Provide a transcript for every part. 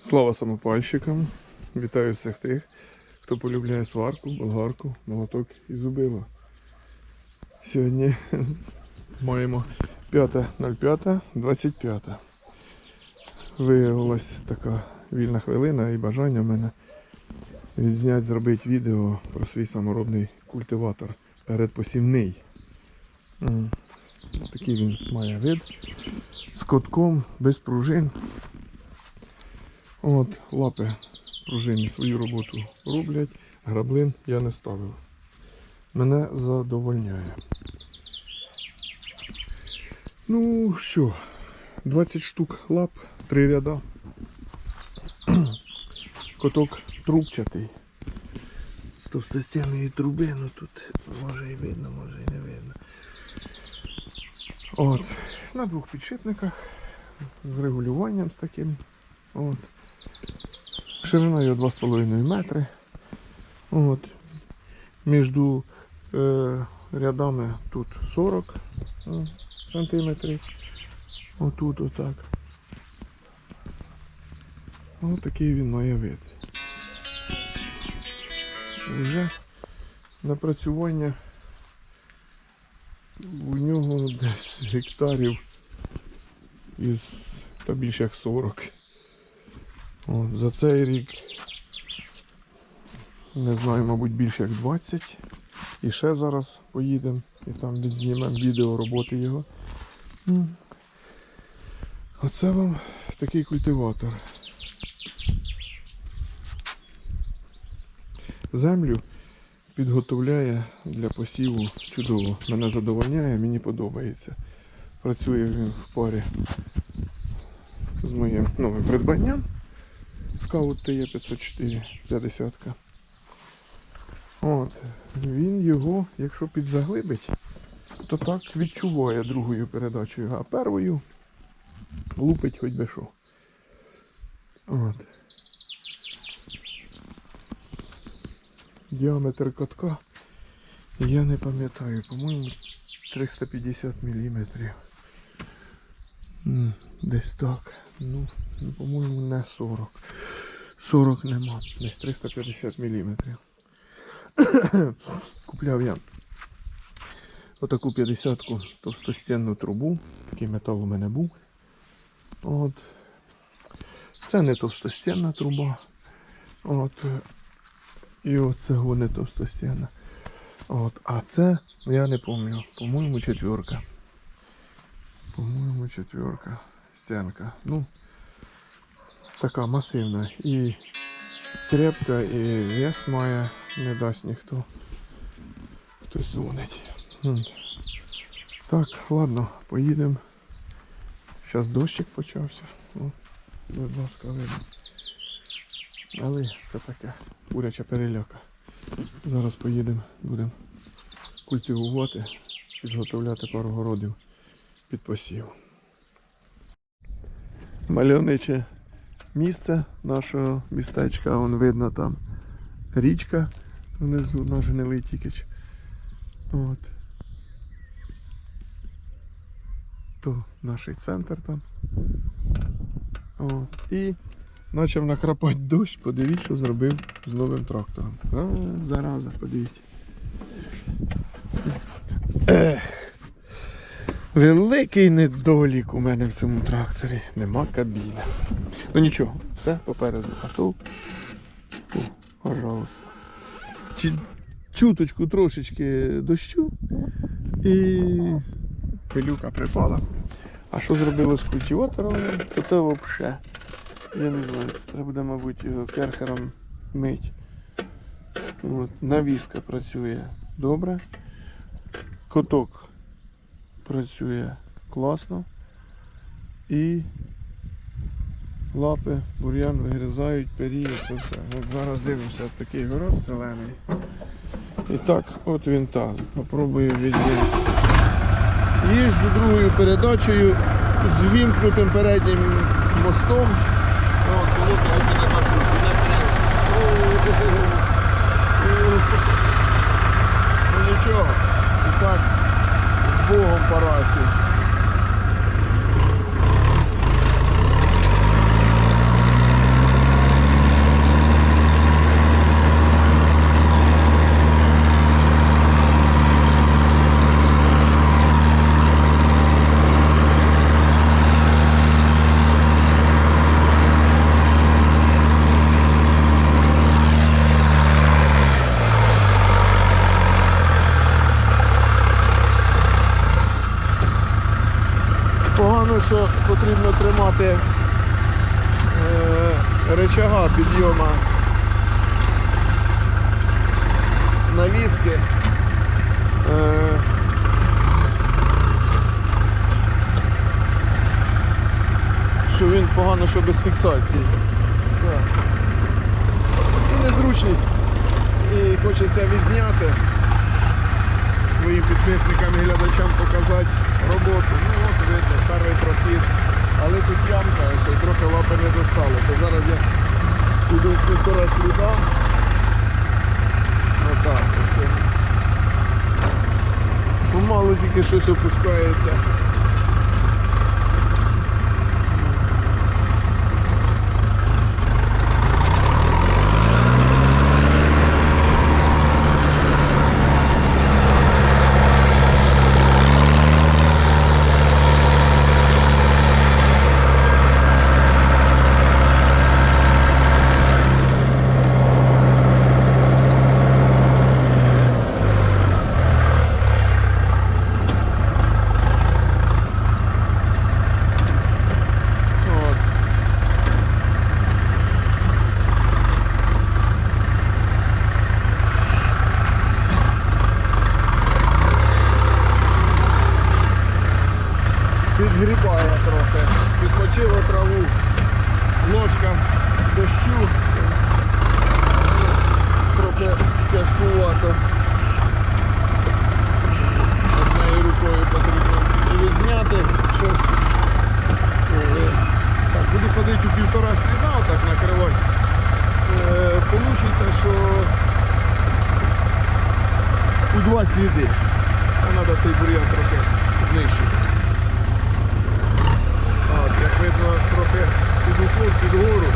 Слава самопальщикам! Вітаю всіх тих, хто полюбляє сварку, болгарку, молоток і зубило. Сьогодні маємо 5.05.25. Виявилась така вільна хвилина і бажання в мене відзняти, зробити відео про свій саморобний культиватор передпосівний. Такий він має вид з котком, без пружин. От, лапи пружинні свою роботу роблять, граблин я не ставив. Мене задовольняє. Ну що, 20 штук лап, 3 ряда. Коток трубчатий. З товстостінної труби, ну тут може і видно, може і не видно. От, на двох підшипниках з регулюванням з таким. От. Ширина його 2,5 метри. От. Між е, рядами тут 40 е, сантиметрів. Отут отак. Ось такий він має вид. Вже напрацювання у нього десь гектарів із та більше як 40. За цей рік не знаю, мабуть, більше як 20. І ще зараз поїдемо і там відзнімемо відео роботи його. Оце вам такий культиватор. Землю підготовляє для посіву чудово. Мене задовольняє, мені подобається. Працює він в парі з моїм новим придбанням. Скаут TE 504 50. От. Він його, якщо підзаглибить, то так відчуває другою передачею, а первою лупить хоч би що. От. Діаметр катка я не пам'ятаю, по-моєму 350 мм. Десь так. Ну, ну, по-моєму, не 40. 40 нема. Десь 350 мм. Купляв я отаку 50-ку товстостінну трубу. Такий метал у мене був. От. Це не товстостінна труба. От. І оце не товстостінна. От. А це, я не пам'ятаю, по-моєму, четверка. По-моєму, четверка. Стінка. Ну, така масивна. І крепка, і вес має, не дасть ніхто. Хтось дзвонить. Так, ладно, поїдемо. Зараз дощик почався. О, будь ласка, видно. Але це таке куряча переляка. Зараз поїдемо, будемо культивувати, підготовляти пару городів під посів. Мальовниче місце нашого містечка, вон видно там річка внизу наш гнилий тікич. От. То наш центр там. От. І почав накрапати дощ, подивіться, що зробив з новим трактором. А, зараза, подивіться. Ех. Великий недолік у мене в цьому тракторі. Нема кабіни. Ну нічого, все попереду. А то. О, пожалуйста. Чи, чуточку трошечки дощу і пилюка припала. А що зробило з культиватором, то це взагалі. Я не знаю, це треба буде, мабуть, його керхером мить. От, навіска працює добре. Коток працює класно. І лапи, бур'ян вигризають, періє, це все. От зараз дивимося такий город зелений. І так, от він так. Попробую від'їхати. Їжджу другою передачею з вімкнутим переднім мостом. Нічого. І так, Богом Парасі. що потрібно тримати е, рычага підйома навіски. Е, що він погано, що без фіксації. Так. І незручність. І хочеться відзняти своїм підписникам і глядачам показати роботу. Ну от видно, перший прохід. Але тут ямка, ось трохи лапи не достало. То зараз я в півтора сліда. Отак все. Помало тільки щось опускається. От. Підгрібає трохи. Підмочило траву. Ложка дощу. Трохи тяжкувато. Однією рукою потрібно і відзняти щось. Е, Так, буду ходити у півтора сліда, отак накривати. Е, Получиться, що у два сліди. А треба цей бур'ян трохи знищити. Видно, трохи під уклон, під гору.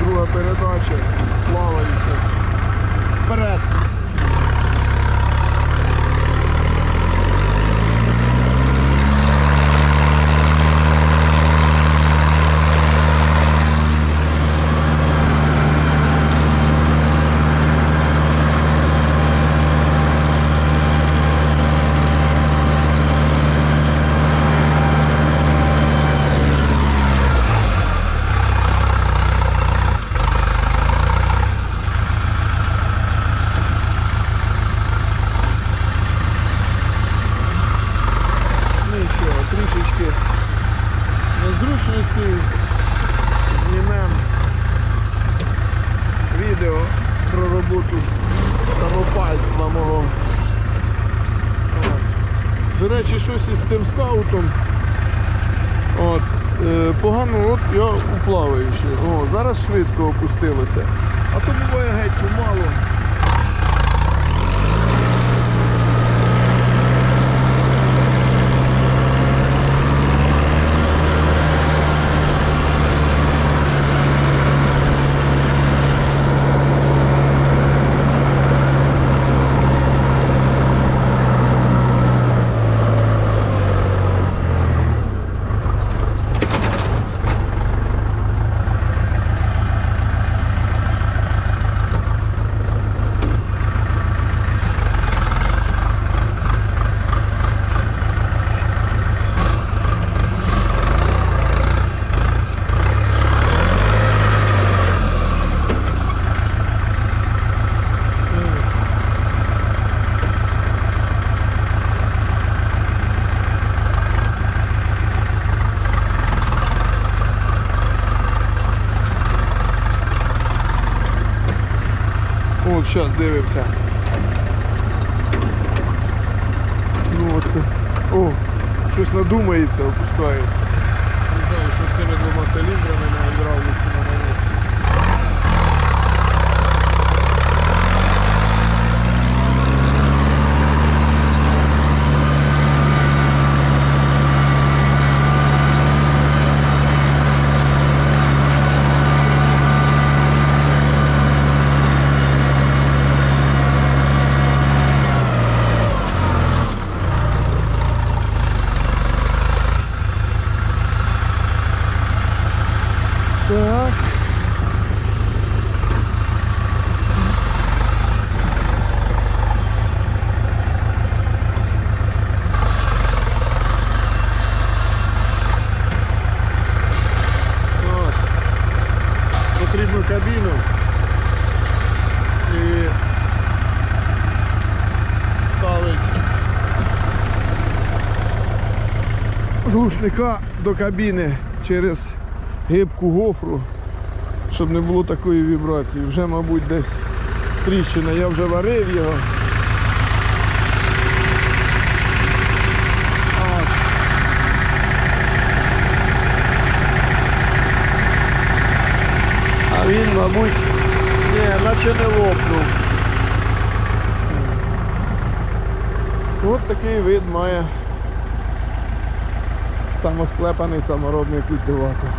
Друга передача, плаваюча. Вперед! Ну і що, трішечки незручності знімемо відео про роботу самопальства мого. От. До речі, щось із цим скаутом. От, е, погано от я уплаваючи. О, зараз швидко опустилося. А то буває геть помало. От зараз дивимося. Ну оце. О, щось надумається, опускається. Не знаю, що з тими двома циліндрами на гідравліці на глушника до кабіни через гибку гофру, щоб не було такої вібрації. Вже, мабуть, десь тріщина. Я вже варив його. А він, мабуть, ні, наче не лопнув. От такий вид має самосклепаний саморобний культиватор.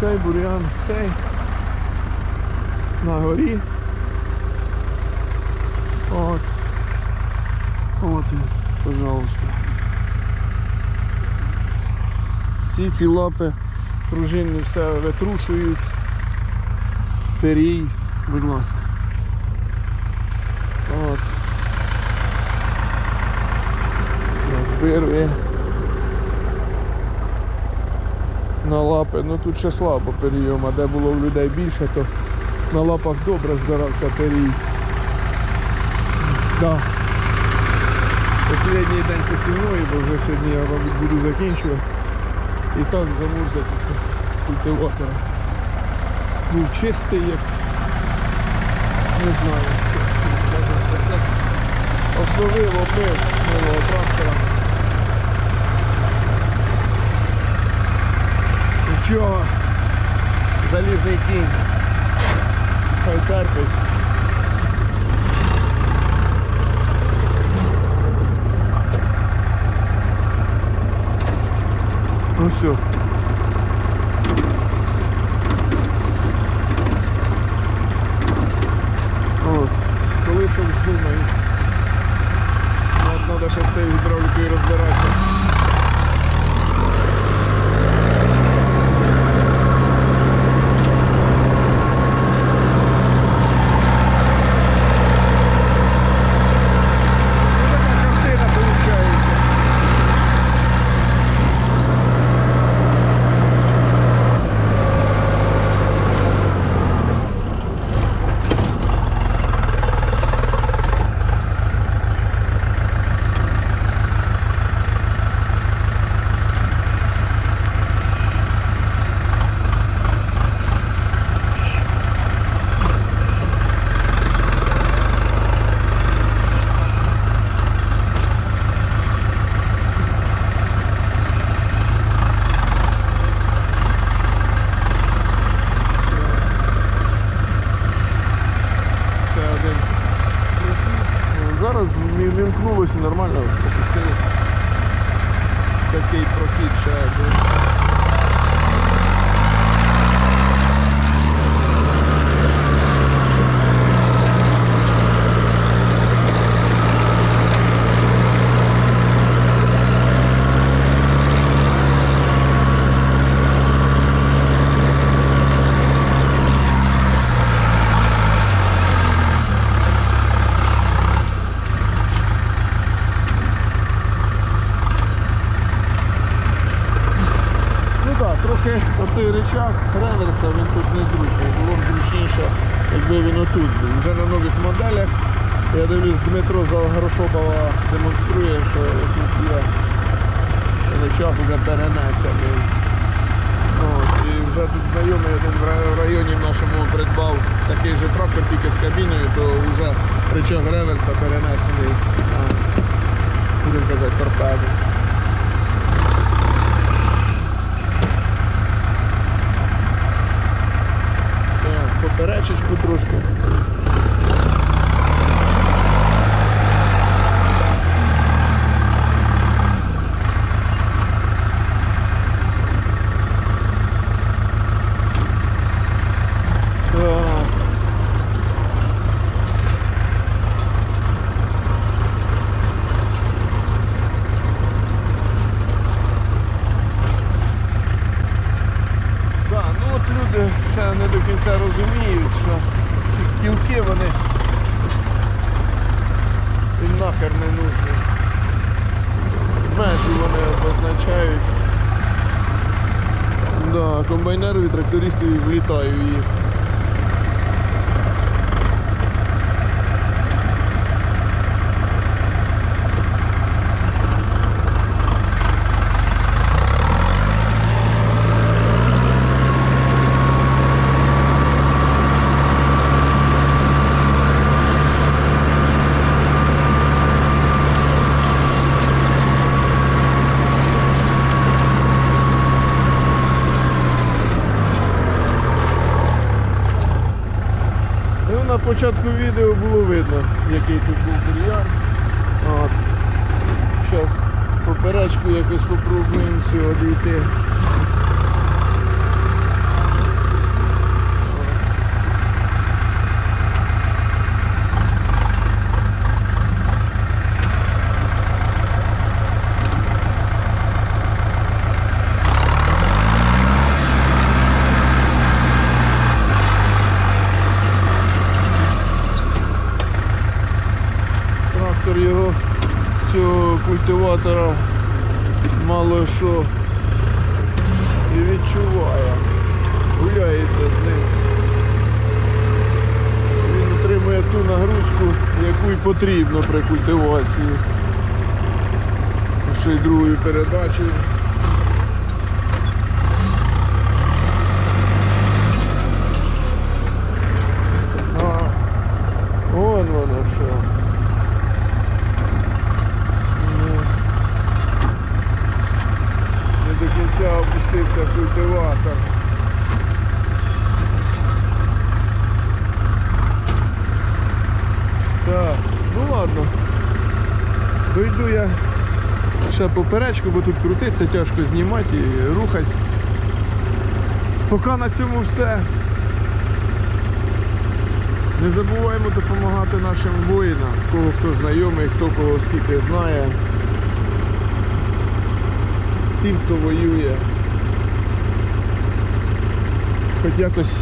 Цей бур'ян, цей на горі. От. От він, пожалуйста. Всі ці лапи пружинні все витрушують. Перій, будь ласка. От. Збирує. На лапи, ну тут ще слабо перійом, а де було в людей більше, то на лапах добре збирався перій. Да. Останній день посівної, бо вже сьогодні я мабуть буду закінчувати. І так замурзати все культиватора. Був чистий як. Не знаю, що сказати. Обновив, обмив нового трактора. Нічого. Залізний кінь. Хай терпить. Ну все. Вімкнулося нормально, попустили. Такий прохід ще один. Так, трохи оцей речах реверса він тут незручний. Було б зручніше, якби він отут був. Вже на нових моделях. Я дивлюсь, Дмитро Загорошопова демонструє, що тут є речах вже перенесений. От, і вже тут знайомий один в районі нашому придбав такий же трактор, тільки з кабіною, то вже речах реверса перенесений на, будемо казати, торпеду. Так, трошки. Так. Да, ну от люди ще не до кінця розуміють, що ці кілки вони нужні. Межі вони обозначають. Да, комбайнери і трактористи влітають їх. Початку відео було видно, який тут був бур'ян. Зараз поперечку якось попробуємо цього дійти. Трактор його цього культиватора мало що і відчуває. Гуляється з ним. Він отримує ту нагрузку, яку й потрібно при культивації. Ще й другою передачею. А, вон воно що. Ну, Не до кінця опустився культиватор. Так, ну ладно. Дойду я поперечку, бо тут крутиться, тяжко знімати і рухати. Поки на цьому все. Не забуваємо допомагати нашим воїнам, кого хто знайомий, хто кого скільки знає. Тим, хто воює. Хоч якось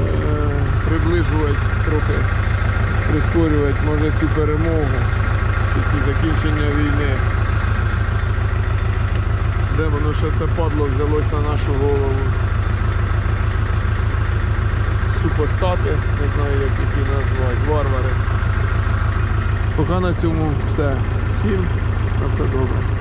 е- приближувати трохи, прискорювати може цю перемогу і це закінчення війни. Де воно ще це падло взялось на нашу голову? супостати, не знаю як їх назвати, варвари. Поки на цьому все. Всім на все добре.